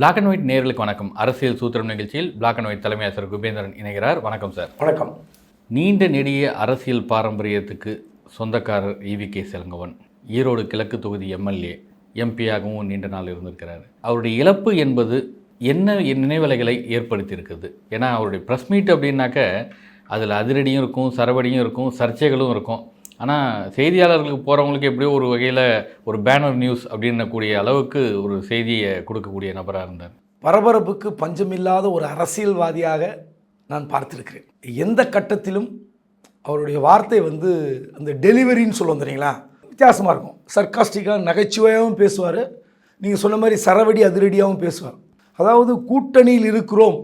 Black and white நேர்களுக்கு வணக்கம். அரசியல் சூத்திரம் நிகழ்ச்சியில் பிளாக் அண்ட் ஒயிட் தலைமை ஆசிரியர் குபேந்திரன் இணைகிறார். வணக்கம் சார் வணக்கம். நீண்ட நெடிய அரசியல் பாரம்பரியத்துக்கு சொந்தக்காரர் ஈவி கே செலங்கவன் ஈரோடு கிழக்கு தொகுதி எம்எல்ஏ எம்பியாகவும் நீண்ட நாள் இருந்திருக்கிறார். அவருடைய இழப்பு என்பது என்ன நினைவலைகளை ஏற்படுத்தியிருக்குது ஏன்னா அவருடைய ப்ரெஸ் மீட் அப்படின்னாக்க அதில் அதிரடியும் இருக்கும் சரவடியும் இருக்கும் சர்ச்சைகளும் இருக்கும். ஆனால் செய்தியாளர்களுக்கு போகிறவங்களுக்கு எப்படியோ ஒரு வகையில் ஒரு பேனர் நியூஸ் அப்படின்னக்கூடிய அளவுக்கு ஒரு செய்தியை கொடுக்கக்கூடிய நபராக இருந்தார். பரபரப்புக்கு பஞ்சமில்லாத ஒரு அரசியல்வாதியாக நான் பார்த்திருக்கிறேன். எந்த கட்டத்திலும் அவருடைய வார்த்தை வந்து அந்த டெலிவரின்னு சொல்லுவோம் தெரியுங்களா? வித்தியாசமாக இருக்கும். சர்க்காஸ்டிக்காக நகைச்சுவையாகவும் பேசுவார். நீங்கள் சொன்ன மாதிரி சரவடி அதிரடியாகவும் பேசுவார். அதாவது கூட்டணியில் இருக்கிறோம்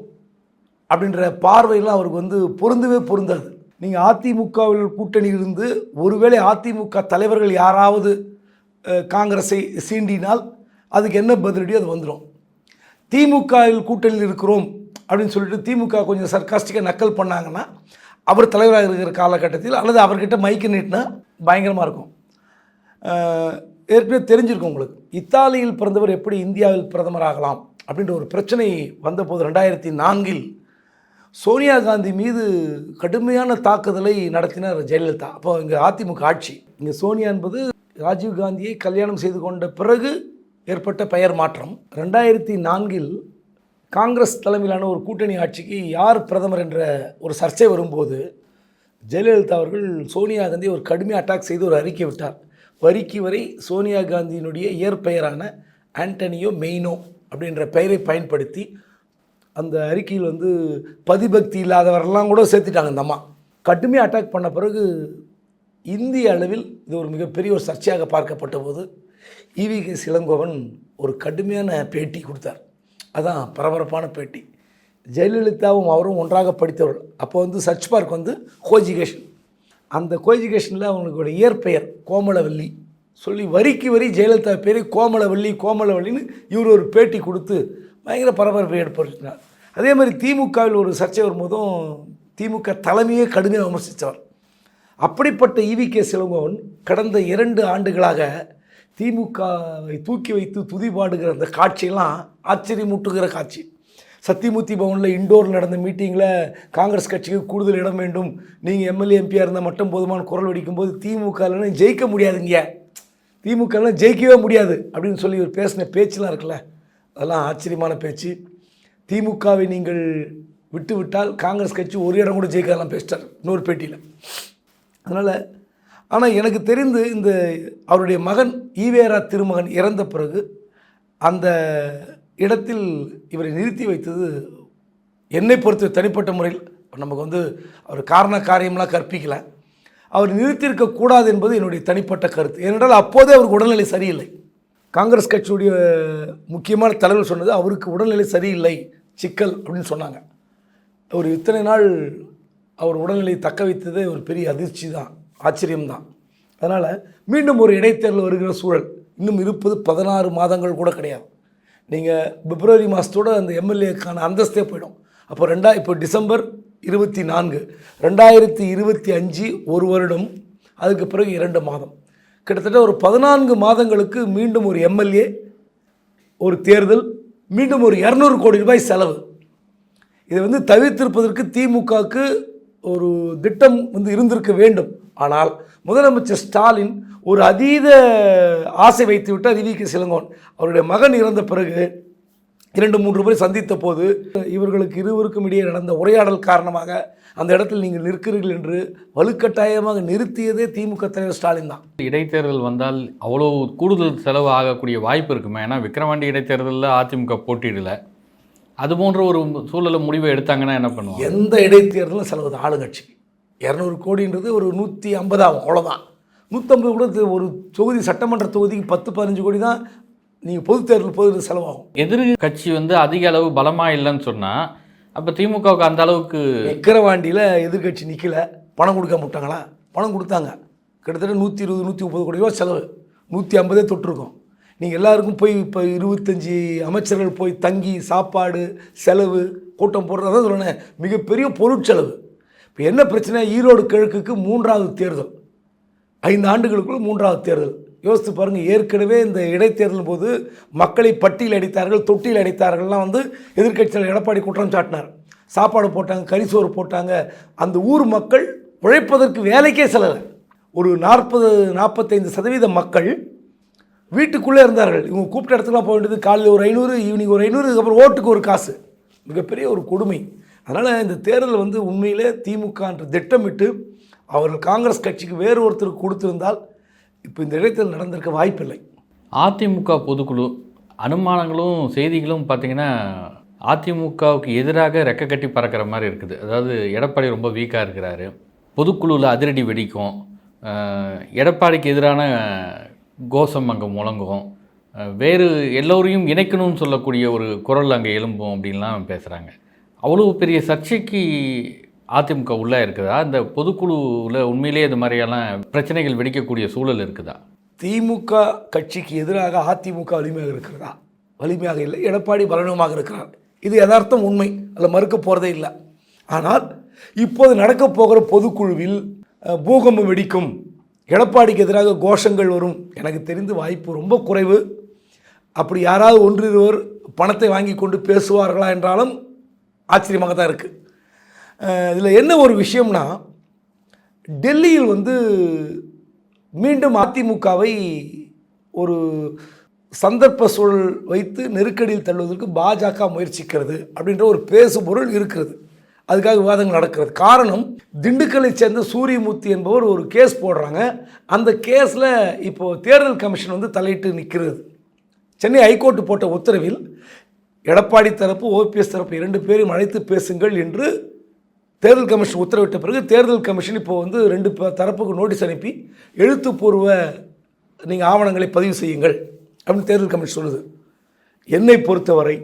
அப்படின்ற பார்வையெல்லாம் அவருக்கு வந்து பொருந்தவே பொருந்தாது. நீங்கள் அதிமுகவில் கூட்டணி இருந்து ஒருவேளை அதிமுக தலைவர்கள் யாராவது காங்கிரஸை சீண்டினால் அதுக்கு என்ன பதிலடியோ அது வந்துடும் திமுகவில் கூட்டணியில் இருக்கிறோம் அப்படின்னு சொல்லிட்டு திமுக கொஞ்சம் சர்க்காஸ்டிக்காக நக்கல் பண்ணாங்கன்னா அவர் தலைவராக இருக்கிற காலகட்டத்தில் அல்லது அவர்கிட்ட மைக்கு நீட்டினா பயங்கரமாக இருக்கும். ஏற்கனவே தெரிஞ்சிருக்கும் உங்களுக்கு. இத்தாலியில் பிறந்தவர் எப்படி இந்தியாவில் பிரதமராகலாம் அப்படின்ற ஒரு பிரச்சனை வந்தபோது ரெண்டாயிரத்தி நான்கில் சோனியா காந்தி மீது கடுமையான தாக்குதலை நடத்தினார் ஜெயலலிதா. அப்போ இங்கே அதிமுக ஆட்சி. இங்கே சோனியா என்பது ராஜீவ் காந்தியை கல்யாணம் செய்து கொண்ட பிறகு ஏற்பட்ட பெயர் மாற்றம். ரெண்டாயிரத்தி நான்கில் காங்கிரஸ் தலைமையிலான ஒரு கூட்டணி ஆட்சிக்கு யார் பிரதமர் என்ற ஒரு சர்ச்சை வரும்போது ஜெயலலிதா அவர்கள் சோனியா காந்தி ஒரு கடுமையாக அட்டாக் செய்து ஒரு அறிக்கை விட்டார். வரிக்கு வரை சோனியா காந்தியினுடைய இயற்பெயரான ஆண்டனியோ மெய்னோ அப்படின்ற பெயரை பயன்படுத்தி அந்த அறிக்கையில் வந்து பதிபக்தி இல்லாதவரெல்லாம் கூட சேர்த்துட்டாங்க இந்த அம்மா. கடுமையாக அட்டாக் பண்ண பிறகு இந்திய அளவில் இது ஒரு மிகப்பெரிய ஒரு சர்ச்சையாக பார்க்கப்பட்ட போது இவி கே சிலங்கோவன் ஒரு கடுமையான பேட்டி கொடுத்தார். அதான் பரபரப்பான பேட்டி. ஜெயலலிதாவும் அவரும் ஒன்றாக படித்தவர்கள். அப்போ வந்து சர்ச் பார்க் வந்து கோஜிகேஷன் அந்த கோஜிகேஷனில் அவங்களுடைய இயற்பெயர் கோமலவல்லி சொல்லி வரிக்கு வரி ஜெயலலிதா பேர் கோமலவல்லி கோமலவல்லின்னு இவர் ஒரு பேட்டி கொடுத்து பயங்கர பரபரப்பை ஏற்படுத்தினார். அதே மாதிரி திமுகவில் ஒரு சர்ச்சை வரும்போதும் திமுக தலைமையே கடுமையாக விமர்சித்தவர். அப்படிப்பட்ட இவி கே சிலங்கோவன் கடந்த இரண்டு ஆண்டுகளாக திமுகவை தூக்கி வைத்து துதிபாடுகிற அந்த காட்சியெல்லாம் ஆச்சரியமூட்டுகிற காட்சி. சத்தியமூர்த்தி பவனில் இண்டோரில் நடந்த மீட்டிங்கில் காங்கிரஸ் கட்சிக்கு கூடுதல் இடம் வேண்டும். நீங்கள் எம்எல்ஏ எம்பியாக இருந்தால் மட்டும் போதுமான குரல் வெடிக்கும்போது திமுகலாம் ஜெயிக்க முடியாதுங்க. திமுகலாம் ஜெயிக்கவே முடியாது அப்படின்னு சொல்லி ஒரு பேசின பேச்செலாம் இருக்குல்ல. அதெல்லாம் ஆச்சரியமான பேச்சு. திமுகவை நீங்கள் விட்டுவிட்டால் காங்கிரஸ் கட்சி ஒரு இடம் கூட ஜெயிக்கலாம் பேசிட்டார் இன்னொரு பேட்டியில். அதனால் ஆனால் எனக்கு தெரிந்து இந்த அவருடைய மகன் ஈவேரா திருமகன் இறந்த பிறகு அந்த இடத்தில் இவரை நிறுத்தி வைத்தது என்னை பொறுத்த தனிப்பட்ட முறையில். நமக்கு வந்து அவர் காரண காரியம்லாம் கற்பிக்கல. அவர் நிறுத்தியிருக்கக்கூடாது என்பது என்னுடைய தனிப்பட்ட கருத்து. ஏனென்றால் அப்போதே அவருக்கு உடல்நிலை சரியில்லை. காங்கிரஸ் கட்சியுடைய முக்கியமான தலைவர் சொன்னது அவருக்கு உடல்நிலை சரியில்லை. சிக்கல் அப்படின்னு சொன்னாங்க. ஒரு இத்தனை நாள் அவர் உடல்நிலையை தக்க வைத்ததே ஒரு பெரிய அதிர்ச்சி தான் ஆச்சரியம்தான் அதனால் மீண்டும் ஒரு இடைத்தேர்தல் வருகிற சூழல். இன்னும் இருப்பது பதினாறு மாதங்கள் கூட கிடையாது. நீங்கள் பிப்ரவரி மாதத்தோட அந்த எம்எல்ஏக்கான அந்தஸ்தே போயிடும். அப்போ ரெண்டா இப்போ டிசம்பர் இருபத்தி நான்கு ரெண்டாயிரத்தி இருபத்தி அஞ்சு ஒரு வருடம் அதுக்கு பிறகு இரண்டு மாதம். கிட்டத்தட்ட ஒரு பதினான்கு மாதங்களுக்கு மீண்டும் ஒரு எம்எல்ஏ ஒரு தேர்தல் மீண்டும் ஒரு இரநூறு கோடி ரூபாய் செலவு. இதை வந்து தவிர்த்திருப்பதற்கு திமுகவுக்கு ஒரு திட்டம் வந்து இருந்திருக்க வேண்டும். ஆனால் முதலமைச்சர் ஸ்டாலின் ஒரு அதீத ஆசை வைத்து விட்டார் சிலங்கோன் அவருடைய மகன் இறந்த பிறகு இரண்டு மூன்று முறை சந்தித்த போது இவர்களுக்கு இருவருக்கும் இடையே நடந்த உரையாடல் காரணமாக அந்த இடத்தில் நீங்கள் நிற்கிறீர்கள் என்று வலுக்கட்டாயமாக நிறுத்தியதே திமுக தலைவர் ஸ்டாலின் தான். இடைத்தேர்தல் வந்தால் அவ்வளோ கூடுதல் செலவு ஆகக்கூடிய வாய்ப்பு இருக்குமே. ஏன்னா விக்கிரவாண்டி இடைத்தேர்தலில் அதிமுக போட்டியிடல. அது போன்ற ஒரு சூழலை முடிவை எடுத்தாங்கன்னா என்ன பண்ணுவாங்க? எந்த இடைத்தேர்தலும் செலவு தான் ஆளுங்கட்சிக்கு. இரநூறு கோடின்றது ஒரு நூற்றி ஐம்பது ஆகும். அவ்வளோதான் நூற்றம்பது கூட ஒரு தொகுதி சட்டமன்ற தொகுதிக்கு பத்து பதினஞ்சு கோடி தான் நீங்கள் பொது தேர்தல் பொது செலவாகும். எதிர் கட்சி வந்து அதிக அளவு பலமா இல்லைன்னு சொன்னா அப்ப திமுகவுக்கு அந்த அளவுக்கு விக்கிரவாண்டியில் எதிர்க்கட்சி நிற்கல பணம் கொடுக்க மாட்டாங்களா பணம் கொடுத்தாங்க. கிட்டத்தட்ட நூற்றி இருபது நூற்றி முப்பது கோடி ரூபா செலவு. நூற்றி ஐம்பதே தொட்டிருக்கோம். நீங்கள் எல்லாருக்கும் போய் இப்போ இருபத்தஞ்சி அமைச்சர்கள் போய் தங்கி சாப்பாடு செலவு கூட்டம் போடுறதா சொல்லுனேன் மிகப்பெரிய பொருட்செலவு. இப்போ என்ன பிரச்சனை? ஈரோடு கிழக்குக்கு மூன்றாவது தேர்தல். ஐந்து ஆண்டுகளுக்குள்ள மூன்றாவது தேர்தல். யோசித்து பாருங்கள் ஏற்கனவே இந்த இடைத்தேர்தல் போது மக்களை பட்டியல் அடித்தார்கள் தொட்டியில் அடித்தார்கள்லாம் வந்து எதிர்க்கட்சியில் எடப்பாடி குற்றம் சாட்டினார். சாப்பாடு போட்டாங்க கரிசோறு போட்டாங்க. அந்த ஊர் மக்கள் உழைப்பதற்கு வேலைக்கே செல்லலை. ஒரு நாற்பது நாற்பத்தைந்து சதவீத மக்கள் வீட்டுக்குள்ளே இருந்தார்கள். இவங்க கூப்பிட்ட இடத்துக்குலாம் போக வேண்டியது காலையில் ஒரு ஐநூறு ஈவினிங் ஒரு ஐநூறு அதுக்கப்புறம் ஓட்டுக்கு ஒரு காசு. மிகப்பெரிய ஒரு கொடுமை. அதனால் இந்த தேர்தல் வந்து உண்மையிலே திமுக என்று திட்டமிட்டு அவர்கள் காங்கிரஸ் கட்சிக்கு வேறு ஒருத்தருக்கு கொடுத்திருந்தால் இப்போ இந்த இடைத்தேர்தல் நடந்திருக்க வாய்ப்பில்லை. அதிமுக பொதுக்குழு அனுமானங்களும் செய்திகளும் பார்த்தீங்கன்னா அதிமுகவுக்கு எதிராக ரெக்க கட்டி பறக்கிற மாதிரி இருக்குது. அதாவது எடப்பாடி ரொம்ப வீக்காக இருக்கிறாரு. பொதுக்குழுவில் அதிரடி வெடிக்கும். எடப்பாடிக்கு எதிரான கோஷம் அங்கே முழங்கும். வேறு எல்லோரையும் இணைக்கணும்னு சொல்லக்கூடிய ஒரு குரல் அங்கே எழும்பும் அப்படின்லாம் பேசுகிறாங்க அவ்வளோ பெரிய சர்ச்சைக்கு அதிமுக உள்ளே இருக்குதா? இந்த பொதுக்குழுவில் உண்மையிலேயே இது மாதிரியெல்லாம் பிரச்சனைகள் வெடிக்கக்கூடிய சூழல் இருக்குதா? திமுக கட்சிக்கு எதிராக அதிமுக வலிமையாக இருக்கிறதா? வலிமையாக இல்லை. எடப்பாடி பலவீனமாக இருக்கிறார். இது யதார்த்தம் உண்மை. அதில் மறுக்க போகிறதே இல்லை. ஆனால் இப்போது நடக்கப் போகிற பொதுக்குழுவில் பூகம்பம் வெடிக்கும். எடப்பாடிக்கு எதிராக கோஷங்கள் வரும். எனக்கு தெரிந்து வாய்ப்பு ரொம்ப குறைவு. அப்படி யாராவது ஒன்றிருவர் பணத்தை வாங்கி கொண்டு பேசுவார்களா என்றாலும் ஆச்சரியமாக தான் இருக்குது இதில் என்ன ஒரு விஷயம்னா டெல்லியில் வந்து மீண்டும் அதிமுகவை ஒரு சந்தர்ப்ப சூழல் வைத்து நெருக்கடியில் தள்ளுவதற்கு பாஜக முயற்சிக்கிறது அப்படின்ற ஒரு பேசுபொருள் இருக்கிறது. அதுக்காக விவாதங்கள் நடக்கிறது. காரணம் திண்டுக்கல்லை சேர்ந்த சூரியமூர்த்தி என்பவர் ஒரு கேஸ் போடுறாங்க. அந்த கேஸில் இப்போது தேர்தல் கமிஷன் வந்து தலையிட்டு நிற்கிறது சென்னை ஹைகோர்ட்டு போட்ட உத்தரவில் எடப்பாடி தரப்பு ஓபிஎஸ் தரப்பு இரண்டு பேரும் அழைத்து பேசுங்கள் என்று தேர்தல் கமிஷன் உத்தரவிட்ட பிறகு தேர்தல் கமிஷன் இப்போ வந்து ரெண்டு தரப்புக்கு நோட்டீஸ் அனுப்பி எழுத்துப்பூர்வ நீங்கள் ஆவணங்களை பதிவு செய்யுங்கள் அப்படின்னு தேர்தல் கமிஷன் சொல்லுது. என்னை பொறுத்தவரை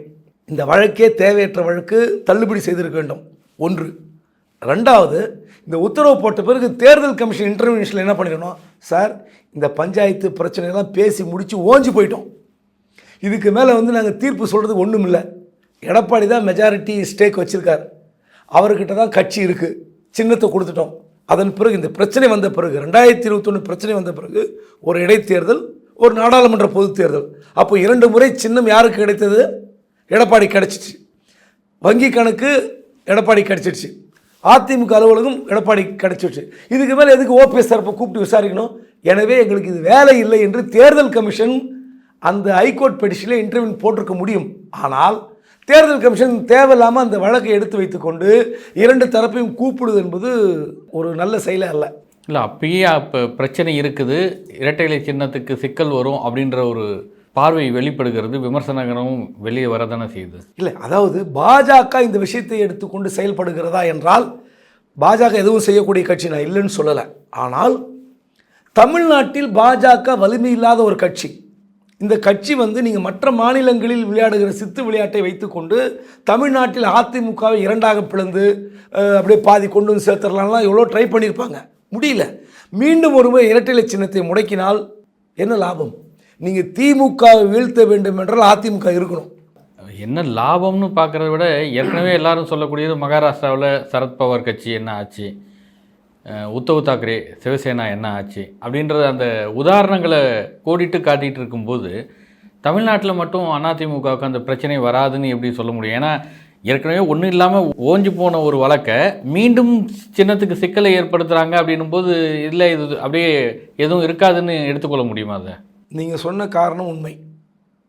இந்த வழக்கே தேவையற்ற வழக்கு தள்ளுபடி செய்திருக்க வேண்டும். ஒன்று. ரெண்டாவது இந்த உத்தரவு போட்ட பிறகு தேர்தல் கமிஷன் இன்டர்வியூஷனில் என்ன பண்ணிடணும்? சார் இந்த பஞ்சாயத்து பிரச்சனையெல்லாம் பேசி முடித்து ஓஞ்சு போயிட்டோம். இதுக்கு மேலே வந்து நாங்கள் தீர்ப்பு சொல்கிறதுக்கு ஒன்றும் இல்லை எடப்பாடி தான் மெஜாரிட்டி ஸ்டேக் வச்சுருக்கார். அவர்கிட்ட தான் கட்சி இருக்குது சின்னத்தை கொடுத்துட்டோம். அதன் பிறகு இந்த பிரச்சனை வந்த பிறகு ரெண்டாயிரத்தி இருபத்தொன்று பிரச்சனை வந்த பிறகு ஒரு இடைத்தேர்தல் ஒரு நாடாளுமன்ற பொதுத் தேர்தல். அப்போ இரண்டு முறை சின்னம் யாருக்கு கிடைத்தது? எடப்பாடி கிடச்சிச்சு. வங்கி கணக்கு எடப்பாடி கிடச்சிடுச்சு அதிமுக அலுவலகம் எடப்பாடி கிடச்சிடுச்சு இதுக்கு மேலே எதுக்கு ஓபிஎஸ் தரப்பை கூப்பிட்டு விசாரிக்கணும்? எனவே எங்களுக்கு இது வேலை இல்லை என்று தேர்தல் கமிஷன் அந்த ஹைகோர்ட் பெடிஷனில் இன்டர்வியூ போட்டிருக்க முடியும். ஆனால் தேர்தல் கமிஷன் தேவையில்லாமல் அந்த வழக்கை எடுத்து வைத்துக்கொண்டு இரண்டு தரப்பையும் கூப்பிடுவது என்பது ஒரு நல்ல செயலே அல்ல. இல்லை அப்பயே அப்போ பிரச்சனை இருக்குது. இரட்டை இலை சின்னத்துக்கு சிக்கல் வரும் அப்படின்ற ஒரு பார்வை வெளிப்படுகிறது. விமர்சனங்களும் வெளியே வரதானே செய்யுது. இல்லை அதாவது பாஜக இந்த விஷயத்தை எடுத்துக்கொண்டு செயல்படுகிறதா என்றால் பாஜக எதுவும் செய்யக்கூடிய கட்சி நான் இல்லைன்னு சொல்லலை. ஆனால் தமிழ்நாட்டில் பாஜக வலிமை இல்லாத ஒரு கட்சி. இந்த கட்சி வந்து நீங்கள் மற்ற மாநிலங்களில் விளையாடுகிற சித்து விளையாட்டை வைத்துக்கொண்டு தமிழ்நாட்டில் அதிமுகவை இரண்டாக பிளந்து அப்படியே பாதி கொண்டு வந்து சேர்த்துடலாம்லாம் எவ்வளோ ட்ரை பண்ணியிருப்பாங்க. முடியல. மீண்டும் ஒருமுறை இரட்டை சின்னத்தை முடக்கினால் என்ன லாபம்? நீங்கள் திமுகவை வீழ்த்த வேண்டும் என்றால் அதிமுக இருக்கணும். என்ன லாபம்னு பார்க்குறத விட ஏற்கனவே எல்லாரும் சொல்லக்கூடியது மகாராஷ்டிராவில் சரத்பவார் கட்சி என்ன ஆச்சு? உத்தவ் தாக்கரே சிவசேனா என்ன ஆச்சு? அப்படின்றத அந்த உதாரணங்களை கோடிட்டு காட்டிகிட்டு இருக்கும்போது தமிழ்நாட்டில் மட்டும் அதிமுகவுக்கு அந்த பிரச்சனை வராதுன்னு எப்படி சொல்ல முடியும்? ஏன்னா ஏற்கனவே ஒன்றும் இல்லாமல் ஓஞ்சு போன ஒரு வழக்கை மீண்டும் சின்னத்துக்கு சிக்கலை ஏற்படுத்துகிறாங்க அப்படின்னும் போது இல்லை இது அப்படியே எதுவும் இருக்காதுன்னு எடுத்துக்கொள்ள முடியுமா அதை? நீங்கள் சொன்ன காரணம் உண்மை.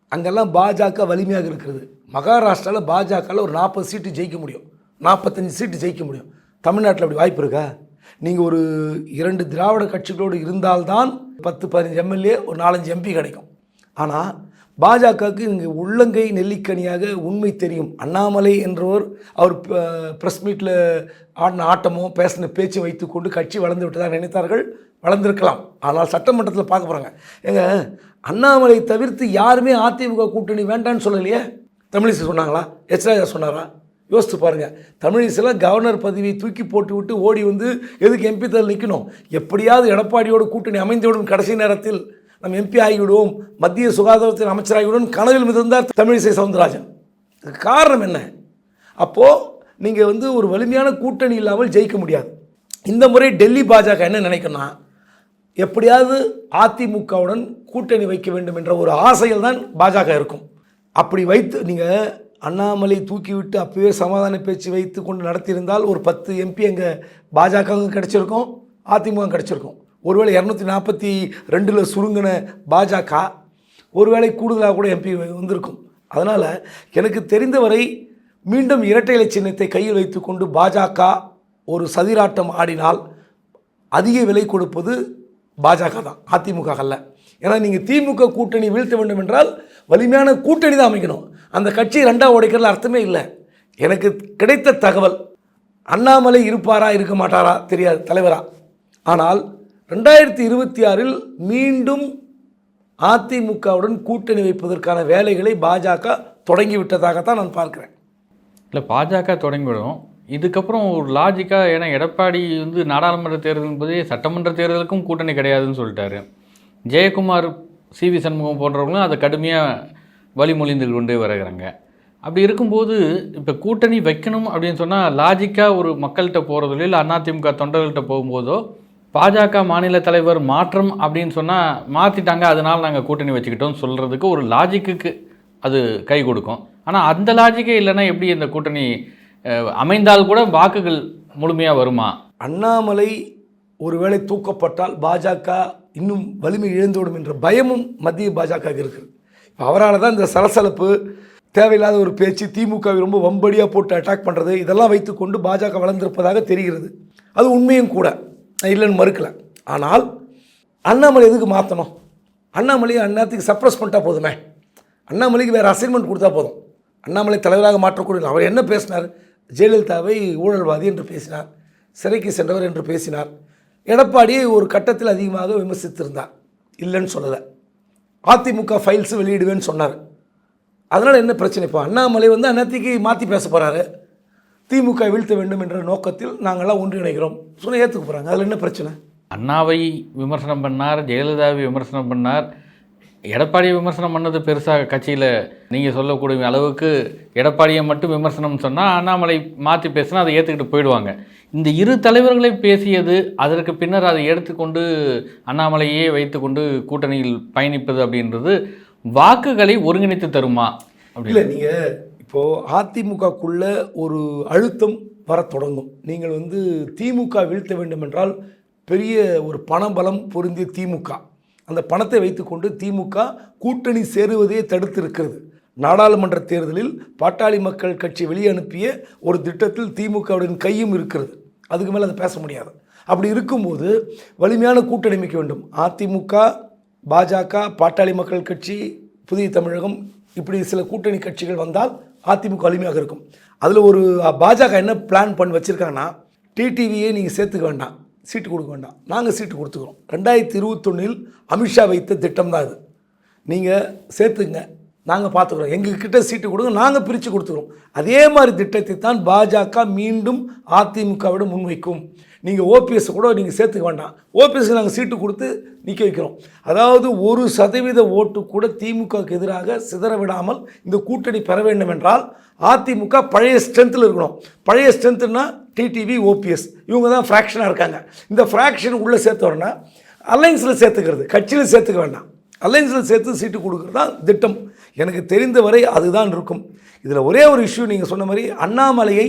அங்கெல்லாம் பாஜக வலிமையாக இருக்கிறது. மகாராஷ்டிராவில் பாஜகவில் ஒரு நாற்பது சீட்டு ஜெயிக்க முடியும். நாற்பத்தஞ்சு சீட்டு ஜெயிக்க முடியும். தமிழ்நாட்டில் அப்படி வாய்ப்பு இருக்கா? நீங்கள் ஒரு இரண்டு திராவிட கட்சிகளோடு இருந்தால்தான் பத்து பதினஞ்சு எம்எல்ஏ ஒரு நாலஞ்சு எம்பி கிடைக்கும். ஆனால் பாஜகவுக்கு இங்கே உள்ளங்கை நெல்லிக்கனியாக உண்மை தெரியும். அண்ணாமலை என்றவர் அவர் ப்ரெஸ் மீட்டில் ஆடின ஆட்டமோ பேசின பேச்சு வைத்துக்கொண்டு கட்சி வளர்ந்து விட்டதாக நினைத்தார்கள். வளர்ந்திருக்கலாம். ஆனால் சட்டமன்றத்தில் பார்க்க போகிறாங்க ஏங்க அண்ணாமலை தவிர்த்து யாருமே அதிமுக கூட்டணி வேண்டான்னு சொல்லலையே? தமிழிசை சொன்னாங்களா? எச்ராஜா சொன்னாரா? யோசித்து பாருங்கள் தமிழிசையில் கவர்னர் பதவியை தூக்கி போட்டு விட்டு ஓடி வந்து எதுக்கு எம்பி தேர்தல் நிற்கணும் எப்படியாவது எடப்பாடியோட கூட்டணி அமைந்துவிடும் கடைசி நேரத்தில் நம்ம எம்பி ஆகிவிடுவோம். மத்திய சுகாதாரத்தின் அமைச்சராகிவிடும் கனவில் மிதந்தார் தமிழிசை சவுந்தரராஜன். அதுக்கு காரணம் என்ன? அப்போது நீங்கள் வந்து ஒரு வலிமையான கூட்டணி இல்லாமல் ஜெயிக்க முடியாது. இந்த முறை டெல்லி பாஜக என்ன நினைக்கணும்னா எப்படியாவது அதிமுகவுடன் கூட்டணி வைக்க வேண்டும் என்ற ஒரு ஆசையில் தான் பாஜக இருக்கும். அப்படி வைத்து நீங்கள் அண்ணாமலை தூக்கிவிட்டு அப்பவே சமாதான பேச்சு வைத்து கொண்டு நடத்தியிருந்தால் ஒரு பத்து எம்பி அங்கே பாஜகவும் கிடச்சிருக்கும் அதிமுக கிடச்சிருக்கும். ஒருவேளை இரநூத்தி நாற்பத்தி ரெண்டில் சுருங்கின பாஜக ஒருவேளை கூடுதலாக கூட எம்பி வந்திருக்கும். அதனால் எனக்கு தெரிந்தவரை மீண்டும் இரட்டை இலை சின்னத்தை கையில் வைத்துக்கொண்டு பாஜக ஒரு சதிராட்டம் ஆடினால் அதிக விலை கொடுப்பது பாஜக தான் அதிமுக அல்ல. ஏன்னா நீங்கள் திமுக கூட்டணி வீழ்த்த வேண்டும் என்றால் வலிமையான கூட்டணி தான் அமைக்கணும். அந்த கட்சி ரெண்டாக உடைக்கிறதுல அர்த்தமே இல்லை. எனக்கு கிடைத்த தகவல் அண்ணாமலை இருப்பாரா இருக்க மாட்டாரா தெரியாது தலைவரா. ஆனால் ரெண்டாயிரத்தி இருபத்தி ஆறில் மீண்டும் அதிமுகவுடன் கூட்டணி வைப்பதற்கான வேலைகளை பாஜக தொடங்கிவிட்டதாகத்தான் நான் பார்க்குறேன். இல்லை பாஜக தொடங்கிவிடும். இதுக்கப்புறம் ஒரு லாஜிக்காக ஏன்னா எடப்பாடி வந்து நாடாளுமன்ற தேர்தல் என்பதே சட்டமன்ற தேர்தலுக்கும் கூட்டணி கிடையாதுன்னு சொல்லிட்டாரு. ஜெயக்குமார் சி வி சண்முகம் போன்றவங்களும் அதை கடுமையாக வழிமொழிந்து கொண்டே வருகிறாங்க. அப்படி இருக்கும்போது இப்போ கூட்டணி வைக்கணும் அப்படின்னு சொன்னால் லாஜிக்காக ஒரு மக்கள்கிட்ட போகிறதோ இல்லை அதிமுக தொண்டர்கள்ட்ட போகும்போதோ பாஜக மாநில தலைவர் மாற்றம் அப்படின்னு சொன்னால் மாற்றிட்டாங்க அதனால் நாங்கள் கூட்டணி வச்சுக்கிட்டோம்னு சொல்கிறதுக்கு ஒரு லாஜிக்குக்கு அது கை கொடுக்கும். ஆனால் அந்த லாஜிக்கே இல்லைன்னா எப்படி இந்த கூட்டணி அமைந்தால் கூட வாக்குகள் முழுமையாக வருமா? அண்ணாமலை ஒருவேளை தூக்கப்பட்டால் பாஜக இன்னும் வலிமை இழந்துவிடும் என்ற பயமும் மத்திய பாஜக இருக்குது. இப்போ அவரால் தான் இந்த சலசலப்பு தேவையில்லாத ஒரு பேச்சு திமுகவை ரொம்ப வம்படியாக போட்டு அட்டாக் பண்ணுறது இதெல்லாம் வைத்துக்கொண்டு பாஜக வளர்ந்திருப்பதாக தெரிகிறது. அது உண்மையும் கூட. இல்லைன்னு மறுக்கல. ஆனால் அண்ணாமலை எதுக்கு மாற்றணும் அண்ணாமலையை அந்நேரத்துக்கு சப்ரஸ் பண்ணிட்டா போதுமே? அண்ணாமலைக்கு வேறு அசைன்மெண்ட் கொடுத்தா போதும். அண்ணாமலை தலைவராக மாற்றக்கூடிய அவர் என்ன பேசினார்? ஜெயலலிதாவை ஊழல்வாதி என்று பேசினார். சிறைக்கு சென்றவர் என்று பேசினார். எடப்பாடியை ஒரு கட்டத்தில் அதிகமாக விமர்சித்திருந்தார். இல்லைன்னு சொல்லலை. அதிமுக ஃபைல்ஸ் வெளியிடுவேன்னு சொன்னார். அதனால் என்ன பிரச்சனை? இப்போ அண்ணாமலை வந்து அண்ணாத்திக்கு மாற்றி பேச போகிறாரு திமுக வீழ்த்த வேண்டும் என்ற நோக்கத்தில் நாங்கள்லாம் ஒன்றிணைகிறோம். சொன்ன ஏற்றுக்க போகிறாங்க அதில் என்ன பிரச்சனை? அண்ணாவை விமர்சனம் பண்ணார் ஜெயலலிதாவை விமர்சனம் பண்ணார். எடப்பாடியை விமர்சனம் பண்ணது பெருசாக கட்சியில் நீங்கள் சொல்லக்கூடிய அளவுக்கு எடப்பாடியை மட்டும் விமர்சனம் சொன்னால் அண்ணாமலை மாற்றி பேசினா அதை ஏற்றுக்கிட்டு போயிடுவாங்க. இந்த இரு தலைவர்களை பேசியது அதற்கு பின்னர் அதை எடுத்துக்கொண்டு அண்ணாமலையே வைத்துக்கொண்டு கூட்டணியில் பயணிப்பது அப்படின்றது வாக்குகளை ஒருங்கிணைத்து தருமா? அப்படி. இல்லை நீங்கள் இப்போது அதிமுகக்குள்ள ஒரு அழுத்தம் வர தொடங்கும். நீங்கள் வந்து திமுக வீழ்த்த வேண்டும் என்றால் பெரிய ஒரு பணபலம் பொருந்திய திமுக. அந்த பணத்தை வைத்துக்கொண்டு திமுக கூட்டணி சேருவதே தடுத்து இருக்கிறது நாடாளுமன்ற தேர்தலில் பாட்டாளி மக்கள் கட்சி வெளியே அனுப்பிய ஒரு திட்டத்தில் திமுகவுடன் கையும் இருக்கிறது. அதுக்கு மேலே அதை பேச முடியாது. அப்படி இருக்கும்போது வலிமையான கூட்டணிமைக்கு வேண்டும். அதிமுக பாஜக பாட்டாளி மக்கள் கட்சி புதிய தமிழகம் இப்படி சில கூட்டணி கட்சிகள் வந்தால் அதிமுக வலிமையாக இருக்கும். அதில் ஒரு பாஜக என்ன பிளான் பண்ணி வச்சுருக்காங்கன்னா டிடிவியை நீங்கள் சேர்த்துக்க வேண்டாம். சீட்டு கொடுக்க வேண்டாம். நாங்கள் சீட்டு கொடுத்துக்கிறோம். ரெண்டாயிரத்தி இருபத்தொன்னில் அமித்ஷா வைத்த திட்டம் தான் அது நீங்கள் சேர்த்துங்க நாங்கள் பார்த்துக்குறோம். எங்ககிட்ட சீட்டு கொடுங்க நாங்கள் பிரித்து கொடுத்துருவோம் அதே மாதிரி திட்டத்தை தான் பாஜக மீண்டும் அதிமுகவிடம் முன்வைக்கும். நீங்கள் ஓபிஎஸ் கூட நீங்கள் சேர்த்துக்க வேண்டாம். ஓபிஎஸ்க்கு நாங்கள் சீட்டு கொடுத்து நிற்க வைக்கிறோம். அதாவது ஒரு சதவீத ஓட்டு கூட திமுகவுக்கு எதிராக சிதற விடாமல் இந்த கூட்டணி பெற வேண்டும் என்றால் அதிமுக பழைய ஸ்ட்ரென்த்தில் இருக்கணும். பழைய ஸ்ட்ரென்த்துனா டிடிவி ஓபிஎஸ். இவங்க தான் ஃப்ராக்ஷனாக இருக்காங்க. இந்த ஃப்ராக்ஷன் உள்ளே சேர்த்தோன்னா அலைன்ஸில் சேர்த்துக்கிறது. கட்சியில் சேர்த்துக்க வேண்டாம். அலைன்ஸில் சேர்த்து சீட்டு கொடுக்குறது தான் திட்டம். எனக்கு தெரிந்தவரை அதுதான் இருக்கும். இதில் ஒரே ஒரு இஷ்யூ நீங்கள் சொன்ன மாதிரி அண்ணாமலையை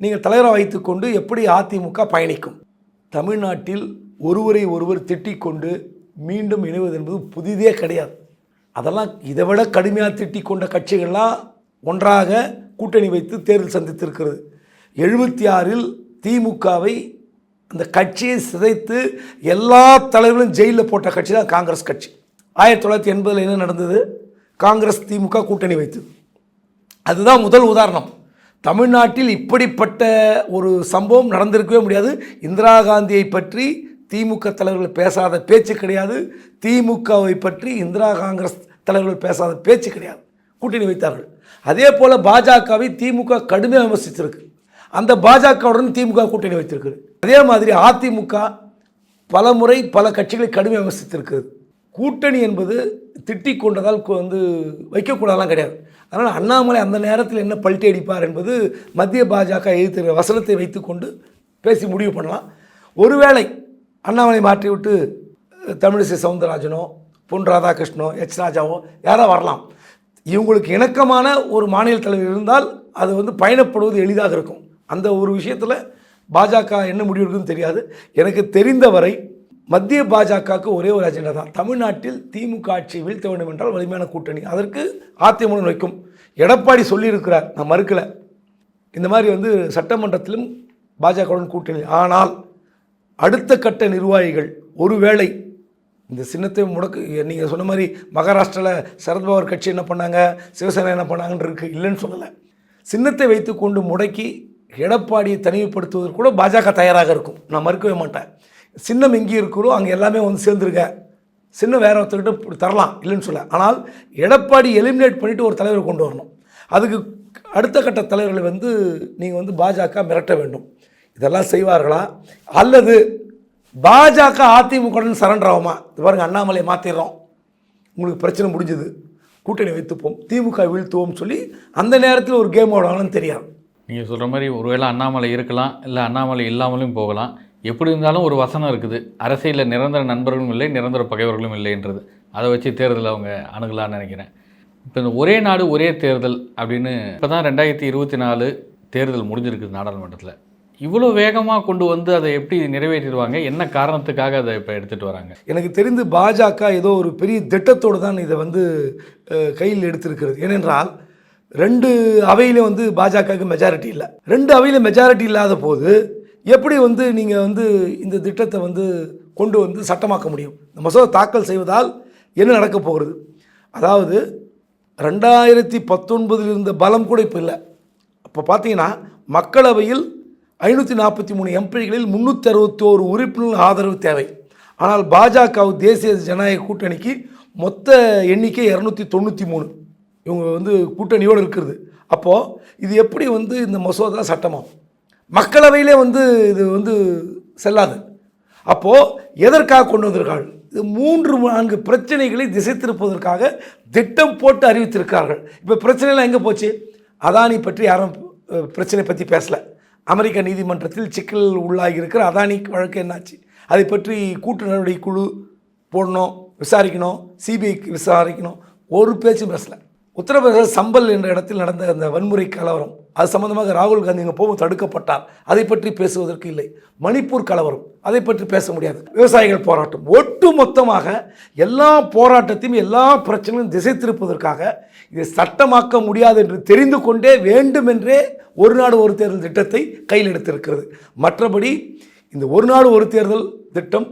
நீங்கள் தலைவராக வைத்துக்கொண்டு எப்படி அதிமுக பயணிக்கும்? தமிழ்நாட்டில் ஒருவரை ஒருவர் திட்டிக்கொண்டு மீண்டும் இணைவது என்பது புதிதே கிடையாது. அதெல்லாம் இதை விட கடுமையாக திட்டி கொண்ட கட்சிகள்லாம் ஒன்றாக கூட்டணி வைத்து தேர்தல் சந்தித்திருக்கிறது. எழுபத்தி ஆறில் திமுகவை அந்த கட்சியை சிதைத்து எல்லா தலைவர்களும் ஜெயிலில் போட்ட கட்சி தான் காங்கிரஸ் கட்சி. ஆயிரத்தி தொள்ளாயிரத்தி எண்பதில் என்ன நடந்தது? காங்கிரஸ் திமுக கூட்டணி வைத்தது அதுதான் முதல் உதாரணம். தமிழ்நாட்டில் இப்படிப்பட்ட ஒரு சம்பவம் நடந்திருக்கவே முடியாது. இந்திரா காந்தியை பற்றி திமுக தலைவர்கள் பேசாத பேச்சு கிடையாது. திமுகவை பற்றி இந்திரா காங்கிரஸ் தலைவர்கள் பேசாத பேச்சு கிடையாது. கூட்டணி வைத்தார்கள். அதே போல் பாஜகவை திமுக கடுமையாக விமர்சித்திருக்கு. அந்த பாஜகவுடன் திமுக கூட்டணி வைத்திருக்கு அதே மாதிரி அதிமுக பல முறை பல கட்சிகளை கடுமையாக விமர்சித்திருக்கிறது. கூட்டணி என்பது திட்டிக் கொண்டதால் வந்து வைக்கக்கூடாதெல்லாம் கிடையாது. அதனால் அண்ணாமலை அந்த நேரத்தில் என்ன பல்ட்டி அடிப்பார் என்பது மத்திய பாஜக எதிர்த்து வசனத்தை வைத்துக்கொண்டு பேசி முடிவு பண்ணலாம். ஒருவேளை அண்ணாமலை மாற்றி விட்டு தமிழிசை சவுந்தரராஜனோ பொன் ராதாகிருஷ்ணனோ எச் ராஜாவோ யாராவது வரலாம். இவங்களுக்கு இணக்கமான ஒரு மாநில தலைவர் இருந்தால் அது வந்து பயணப்படுவது எளிதாக இருக்கும். அந்த ஒரு விஷயத்தில் பாஜக என்ன முடிவு இருக்குன்னு தெரியாது. எனக்கு தெரிந்தவரை மத்திய பாஜகவுக்கு ஒரே ஒரு அஜெண்டா தான். தமிழ்நாட்டில் திமுக ஆட்சியை வீழ்த்த வேண்டும் என்றால் வலிமையான கூட்டணி. அதற்கு அதிமுக வைக்கும் எடப்பாடி சொல்லியிருக்கிறார். நான் மறுக்கலை. இந்த மாதிரி வந்து சட்டமன்றத்திலும் பாஜகவுடன் கூட்டணி. ஆனால் அடுத்த கட்ட நிர்வாகிகள் ஒருவேளை இந்த சின்னத்தை முடக்கு நீங்கள் சொன்ன மாதிரி மகாராஷ்டிராவில் சரத்பவர் கட்சி என்ன பண்ணாங்க? சிவசேனா என்ன பண்ணாங்கன்னு இருக்கு. இல்லைன்னு சொல்லலை. சின்னத்தை வைத்துக்கொண்டு முடக்கி எடப்பாடியை தனிமைப்படுத்துவதற்கு கூட பாஜக தயாராக இருக்கும். நான் மறுக்கவே மாட்டேன். சின்னம் எங்கே இருக்கிறோ அங்கே எல்லாமே வந்து சேர்ந்துருக்க. சின்னம் வேற ஒருத்தர்கிட்ட தரலாம் இல்லைன்னு சொல்ல ஆனால் எடப்பாடி எலிமினேட் பண்ணிவிட்டு ஒரு தலைவரை கொண்டு வரணும். அதுக்கு அடுத்த கட்ட தலைவர்களை வந்து நீங்கள் வந்து பாஜக மிரட்ட வேண்டும். இதெல்லாம் செய்வார்களா? அல்லது பாஜக அதிமுகன்னு சரண்டர் ஆகுமா? இது பாருங்கள் அண்ணாமலையை மாற்றிடுறோம் உங்களுக்கு பிரச்சனை முடிஞ்சது. கூட்டணி வைத்துப்போம். திமுக வீழ்த்துவோம் சொல்லி அந்த நேரத்தில் ஒரு கேம் ஆடுவாங்கன்னு தெரியாது. நீங்கள் சொல்கிற மாதிரி ஒருவேளை அண்ணாமலை இருக்கலாம் இல்லை அண்ணாமலை இல்லாமலும் போகலாம். எப்படி இருந்தாலும் ஒரு வசனம் இருக்குது. அரசியலில் நிரந்தர நண்பர்களும் இல்லை நிரந்தர பகைவர்களும் இல்லைன்றது அதை வச்சு தேர்தல் அவங்க அணுகலான்னு நினைக்கிறேன். இப்போ இந்த ஒரே நாடு ஒரே தேர்தல் அப்படின்னு இப்போ தான் ரெண்டாயிரத்தி இருபத்தி நாலு தேர்தல் முடிஞ்சிருக்குது நாடாளுமன்றத்தில். இவ்வளோ வேகமாக கொண்டு வந்து அதை எப்படி நிறைவேற்றிடுவாங்க? என்ன காரணத்துக்காக அதை இப்போ எடுத்துகிட்டு வராங்க? எனக்கு தெரிந்து பாஜக ஏதோ ஒரு பெரிய திட்டத்தோடு தான் இதை வந்து கையில் எடுத்திருக்கிறது. ஏனென்றால் ரெண்டு அவையிலும் வந்து பாஜகவுக்கு மெஜாரிட்டி இல்லை. ரெண்டு அவையில் மெஜாரிட்டி இல்லாத போது எப்படி வந்து நீங்கள் வந்து இந்த திட்டத்தை வந்து கொண்டு வந்து சட்டமாக்க முடியும்? இந்த மசோதா தாக்கல் செய்வதால் என்ன நடக்கப் போகிறது அதாவது ரெண்டாயிரத்தி பத்தொன்பதில் இருந்த பலம் கூட இப்போ இல்லை. அப்போ பார்த்தீங்கன்னா மக்களவையில் ஐநூற்றி நாற்பத்தி மூணு எம்பிகளில் முந்நூற்றி அறுபத்தோரு உறுப்பினர்கள் ஆதரவு தேவை. ஆனால் பாஜக தேசிய ஜனநாயக கூட்டணிக்கு மொத்த எண்ணிக்கை இரநூத்தி தொண்ணூற்றி மூணு. இவங்க வந்து கூட்டணியோடு இருக்கிறது. அப்போது இது எப்படி வந்து இந்த மசோதா சட்டமாகும்? மக்களவையிலே வந்து இது வந்து செல்லாது. அப்போது எதற்காக கொண்டு வந்திருக்கார்கள் இது மூன்று நான்கு பிரச்சனைகளை திசை திருப்பதற்காக திட்டம் போட்டு அறிவித்திருக்கார்கள் இப்போ பிரச்சனைலாம் எங்கே போச்சு? அதானி பற்றி யாரும் பிரச்சனை பற்றி பேசலை. அமெரிக்க நீதிமன்றத்தில் சிக்கல் உள்ளாகி இருக்கிற அதானி வழக்கு என்னாச்சு? அதை பற்றி கூட்டு நடவடிக்கை குழு போடணும் விசாரிக்கணும் சிபிஐக்கு விசாரிக்கணும். ஒரு பேச்சும் பேசலை. உத்தரப்பிரதேச சம்பல் என்ற இடத்தில் நடந்த அந்த வன்முறை கலவரம். அது சம்பந்தமாக ராகுல் காந்தி இங்கே போகும் தடுக்கப்பட்டார். அதை பற்றி பேசுவதற்கு இல்லை. மணிப்பூர் கலவரம். அதை பற்றி பேச முடியாது. விவசாயிகள் போராட்டம். ஒட்டு மொத்தமாக எல்லா போராட்டத்தையும் எல்லா பிரச்சனையும் திசை திருப்பதற்காக இதை சட்டமாக்க முடியாது என்று தெரிந்து கொண்டே வேண்டுமென்றே ஒரு நாடு ஒரு தேர்தல் திட்டத்தை கையில் எடுத்திருக்கிறது. மற்றபடி இந்த ஒரு நாடு ஒரு தேர்தல் திட்டம்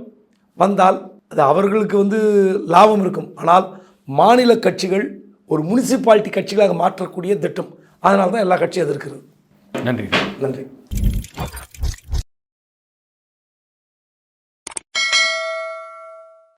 வந்தால் அது அவர்களுக்கு வந்து லாபம் இருக்கும். ஆனால் மாநில கட்சிகள் ஒரு முனிசிபாலிட்டி கட்சிகளாக மாற்றக்கூடிய திட்டம். அதனால தான் எல்லா கட்சியும் எதிர்க்கிறது. நன்றி. நன்றி.